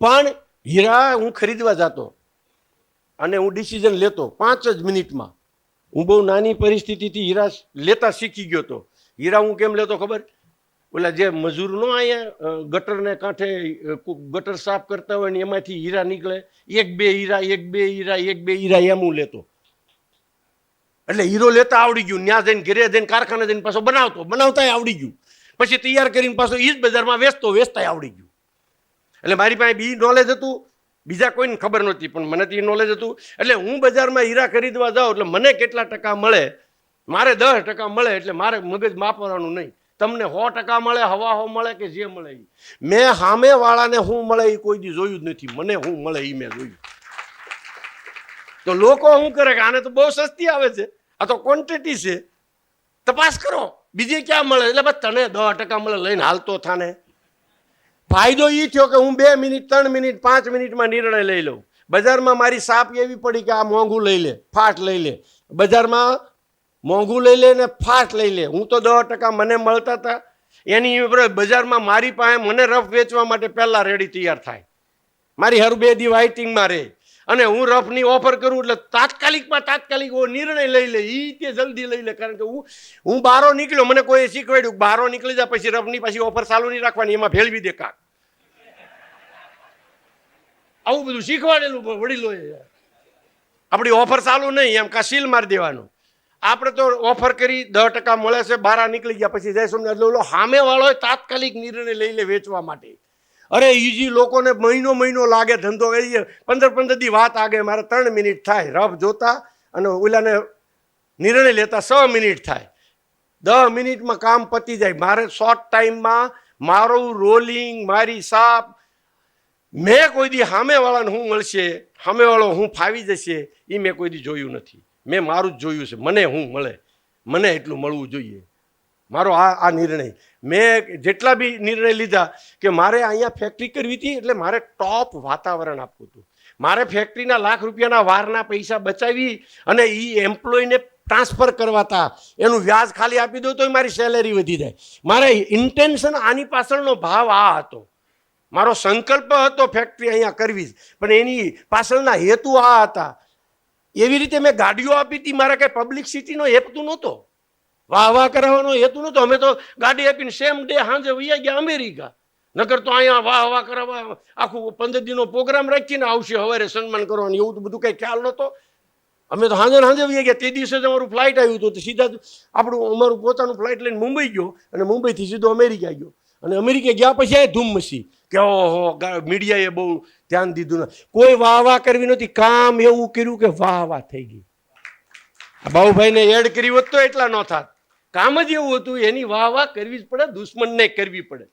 પણ હીરા હું ખરીદવા જતો અને હું ડિસિઝન લેતો પાંચ જ મિનિટમાં. હું બહુ નાની પરિસ્થિતિથી હીરા લેતા શીખી ગયો હતો હીરા હું કેમ લેતો ખબર? ઓલા જે મજૂર નો અહીંયા ગટરને કાંઠે ગટર સાફ કરતા હોય ને એમાંથી હીરા નીકળે. એક બે હીરા, એક બે હીરા, એક બે હીરા એમ હું લેતો. એટલે હીરો લેતા આવડી ગયું. ન્યા જઈને ઘરે જઈને કારખાને જઈને પાછો બનાવતો. બનાવતાય આવડી ગયું. પછી તૈયાર કરીને પાછો એ જ બજારમાં વેચતો, વેચતાય આવડી ગયું. એટલે મારી પાસે બી નોલેજ હતું, બીજા કોઈને ખબર નહોતી, પણ મને તો નોલેજ હતું. એટલે હું બજારમાં હીરા ખરીદવા જાઉં એટલે મને કેટલા ટકા મળે? મારે દસ ટકા મળે એટલે મારે મગજ માપવાનું નહીં. તમને સો ટકા મળે હવા હો મળે કે જે મળે એ મેં સામેવાળાને શું મળે એ કોઈ દી જોયું જ નથી. મને શું મળે એ મેં જોયું. તો લોકો શું કરે કે આને તો બહુ સસ્તી આવે છે. આ તો ક્વોન્ટિટી છે. તપાસ કરો. બીજે ક્યાં મળે? એટલે બસ તને દસ ટકા મળે લઈને હાલતો થાને. ફાયદો એ થયો કે હું બે મિનિટ, ત્રણ મિનિટ, પાંચ મિનિટમાં નિર્ણય લઈ લઉં. બજારમાં મારી સાપ એવી પડી કે આ મોંઘું લઈ લે, ફાટ લઈ લે. બજારમાં મોંઘું લઈ લે ને ફાટ લઈ લે. હું તો દસ ટકા મને મળતા હતા એની બજારમાં મારી પાસે મને રફ વેચવા માટે પહેલાં રેડી તૈયાર થાય. મારી હર બે દી વાઇટિંગમાં રહે. અને હું રફની ઓફર કરું એટલે તાત્કાલિકમાં તાત્કાલિક નિર્ણય લઈ લે. એ તે જલ્દી લઈ લે. કારણ કે હું હું બારો નીકળ્યો. મને કોઈ શીખવાડ્યું બારો નીકળી જાય પછી રફની પાછી ઓફર ચાલુ નહીં રાખવાની. એમાં ભેળવી દે કાક. આવું બધું શીખવાડેલું પણ વડીલોએ. આપણી ઓફર ચાલુ નહીં, એમ કા સીલ મારી દેવાનું. આપણે તો ઓફર કરી, દસ ટકા મળે છે, બારા નીકળી ગયા, પછી જય સોમનાથ લો. સામે વાળો તાત્કાલિક નિર્ણય લઈ લે વેચવા માટે. અરે ઈજી લોકોને મહિનો મહિનો લાગે, ધંધો એ પંદર પંદર દી વાત આગે, મારે ત્રણ મિનિટ થાય, રફ જોતા અને ઓલાને નિર્ણય લેતા છ મિનિટ થાય. દસ મિનિટમાં કામ પતી જાય. મારે શોર્ટ ટાઈમમાં મારું રોલિંગ મારી સાપ મેં કોઈ દી સામેવાળાને શું મળશે, સામેવાળો હું ફાવી જશે એ મેં કોઈ દી જોયું નથી. મેં મારું જ જોયું છે, મને હું મળે, મને એટલું મળવું જોઈએ. મારો આ આ નિર્ણય. મેં જેટલા બી નિર્ણય લીધા કે મારે અહીંયા ફેક્ટરી કરવી હતી એટલે મારે ટોપ વાતાવરણ આપવું હતું. મારે ફેક્ટરીના લાખ રૂપિયાના વારના પૈસા બચાવી અને એ એમ્પ્લોયને ટ્રાન્સફર કરવાતા. એનું વ્યાજ ખાલી આપી દો તો મારી સેલેરી વધી જાય. મારે ઇન્ટેન્શન આની પાછળનો ભાવ આ હતો. મારો સંકલ્પ હતો ફેક્ટરી અહીંયા કરવી. પણ એની પાછળના હેતુ આ હતા. એવી રીતે મેં ગાડીઓ આપી હતી, મારા કઈ પબ્લિસિટીનો હેતુ નહોતો. વાહ વાહ કરાવવાનો હેતુ નહોતો. અમે તો ગાડી આપીને સેમ ડે સાંજે વૈયા ગયા અમેરિકા. નકર તો અહીંયા વાહ વાહ કરાવવા આખું પંદર દિનનો પ્રોગ્રામ રાખીને આવશે, સવારે સન્માન કરવાનું. એવું તો બધું કંઈ ખ્યાલ નહોતો. અમે તો હાંજે હાંજે વૈયા ગયા. તે દિવસે જ અમારું ફ્લાઇટ આવ્યું હતું. સીધા જ આપણું, અમારું પોતાનું ફ્લાઇટ લઈને મુંબઈ ગયો. અને મુંબઈથી સીધો અમેરિકા ગયો. અને અમેરિકા ગયા પછી આ ધૂમ મચી. કે ઓહો મીડિયાએ બહુ ધ્યાન દીધું ના. કોઈ વાહ વાહ કરવી નહોતી. કામ એવું કર્યું કે વાહ વાહ થઈ ગઈ. આ બાબુભાઈને એડ કરી હોત તો એટલા ન થાત. કામ જ એવું હતું, એની વાહ વાહ કરવી જ પડે, દુશ્મનને કરવી પડે.